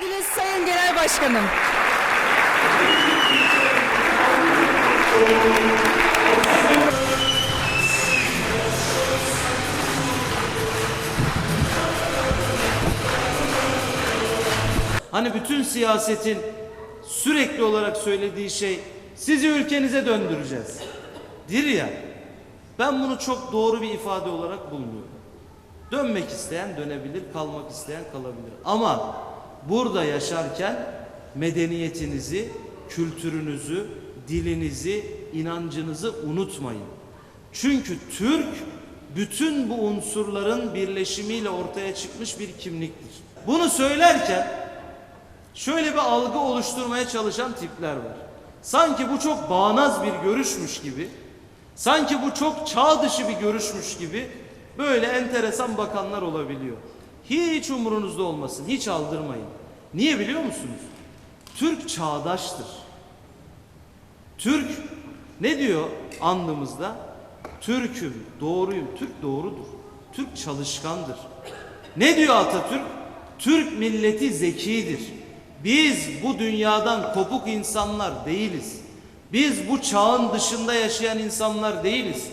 geldiniz Sayın Genel Başkanım. Hani bütün siyasetin sürekli olarak söylediği şey sizi ülkenize döndüreceğiz. Dir ya. Ben bunu çok doğru bir ifade olarak bulmuyorum. Dönmek isteyen dönebilir, kalmak isteyen kalabilir. Ama burada yaşarken medeniyetinizi, kültürünüzü, dilinizi, inancınızı unutmayın. Çünkü Türk bütün bu unsurların birleşimiyle ortaya çıkmış bir kimliktir. Bunu söylerken şöyle bir algı oluşturmaya çalışan tipler var. Sanki bu çok bağnaz bir görüşmüş gibi, sanki bu çok çağ dışı bir görüşmüş gibi böyle enteresan bakanlar olabiliyor. Hiç umurunuzda olmasın, hiç aldırmayın. Niye biliyor musunuz? Türk çağdaştır. Türk ne diyor andımızda? Türk'üm, doğruyum. Türk doğrudur. Türk çalışkandır. Ne diyor Atatürk? Türk milleti zekidir. Biz bu dünyadan kopuk insanlar değiliz. Biz bu çağın dışında yaşayan insanlar değiliz.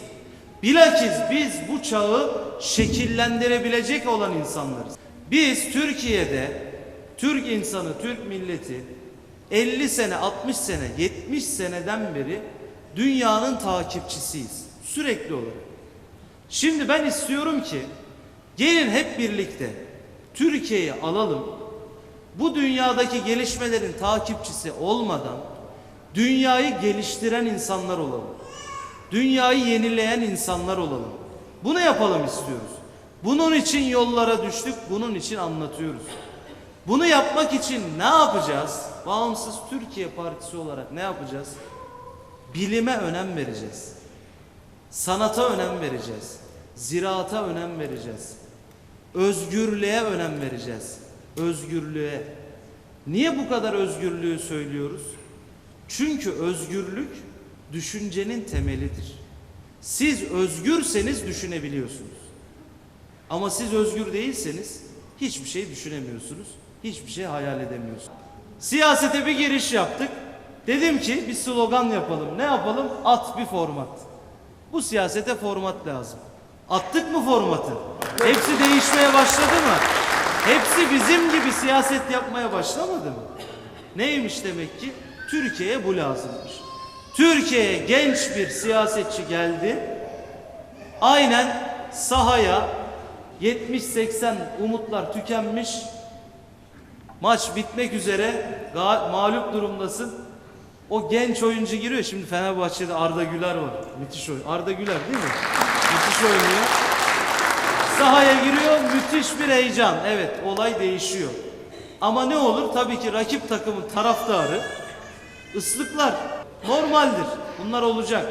Bilakis biz bu çağı şekillendirebilecek olan insanlarız. Biz Türkiye'de Türk insanı, Türk milleti 50 sene, 60 sene, 70 seneden beri dünyanın takipçisiyiz. Sürekli olarak. Şimdi ben istiyorum ki gelin hep birlikte Türkiye'yi alalım. Bu dünyadaki gelişmelerin takipçisi olmadan dünyayı geliştiren insanlar olalım. Dünyayı yenileyen insanlar olalım. Bunu yapalım istiyoruz. Bunun için yollara düştük, bunun için anlatıyoruz. Bunu yapmak için ne yapacağız? Bağımsız Türkiye Partisi olarak ne yapacağız? Bilime önem vereceğiz. Sanata önem vereceğiz. Ziraata önem vereceğiz. Özgürlüğe önem vereceğiz. Özgürlüğe. Niye bu kadar özgürlüğü söylüyoruz? Çünkü özgürlük düşüncenin temelidir. Siz özgürseniz düşünebiliyorsunuz. Ama siz özgür değilseniz hiçbir şey düşünemiyorsunuz. Hiçbir şey hayal edemiyorsunuz. Siyasete bir giriş yaptık. Dedim ki bir slogan yapalım. Ne yapalım? At bir format. Bu siyasete format lazım. Attık mı formatı? Hepsi değişmeye başladı mı? Hepsi bizim gibi siyaset yapmaya başlamadı mı? Neymiş demek ki? Türkiye'ye bu lazımmış. Türkiye'ye genç bir siyasetçi geldi. Aynen sahaya 70-80 umutlar tükenmiş. Maç bitmek üzere mağlup durumdasın. O genç oyuncu giriyor. Şimdi Fenerbahçe'de Arda Güler var. Müthiş oyun. Arda Güler değil mi? müthiş oynuyor. Sahaya giriyor. Müthiş bir heyecan. Evet olay değişiyor. Ama ne olur? Tabii ki rakip takımın taraftarı ıslıklar. Normaldir. Bunlar olacak.